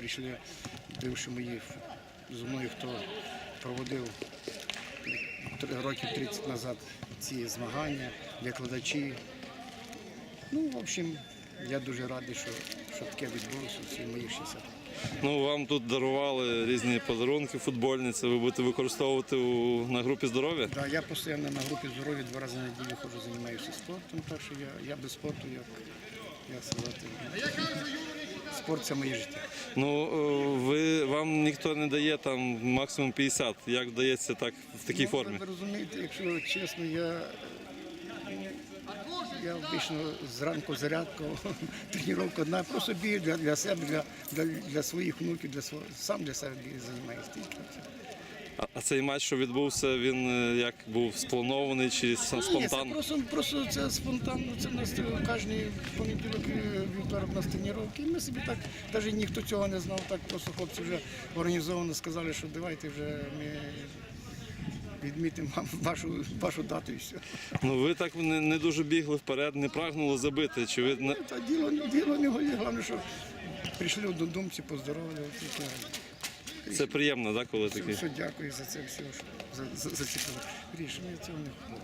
прийшли бивші мої зі мною, хто проводив років 30 назад ці змагання, викладачі. Ну, в общем, я дуже радий, що, що таке відбулося всі мої 60. Ну вам тут дарували різні подарунки футбольні. Це ви будете використовувати у, на групі здоров'я? Да, я постійно на групі здоров'я два рази на неділю ходжу, займаюся спортом, так що я, я без спорту, як, як сказати, спорт це моє життя. Ну е, ви вам ніхто не дає там максимум 50. Як вдається так в такій Ну, формі? Ви розумієте, якщо чесно, я, я обично зранку зарядку, тренування одна, просто бігаю для, для себе, для, для, для своїх внуків, для сам для себе займаюся. А, цей матч, що відбувся, він е, як був спланований чи с- Ні, це просто, просто це спонтанно, це в нас кожен понеділок, е, вівторок у нас тренування. І ми собі так, навіть ніхто цього не знав, так просто хлопці вже організовано сказали, що давайте вже ми відмітимо вашу, вашу дату і все. Ну ви так не, не дуже бігли вперед, не прагнули забити. Чи ви не- Та діло, діло не голі, головне, що прийшли однодумці, поздоровили. це приємно, да, коли такі? все, дякую за це все, що, за, за, за ці рішення. Цього не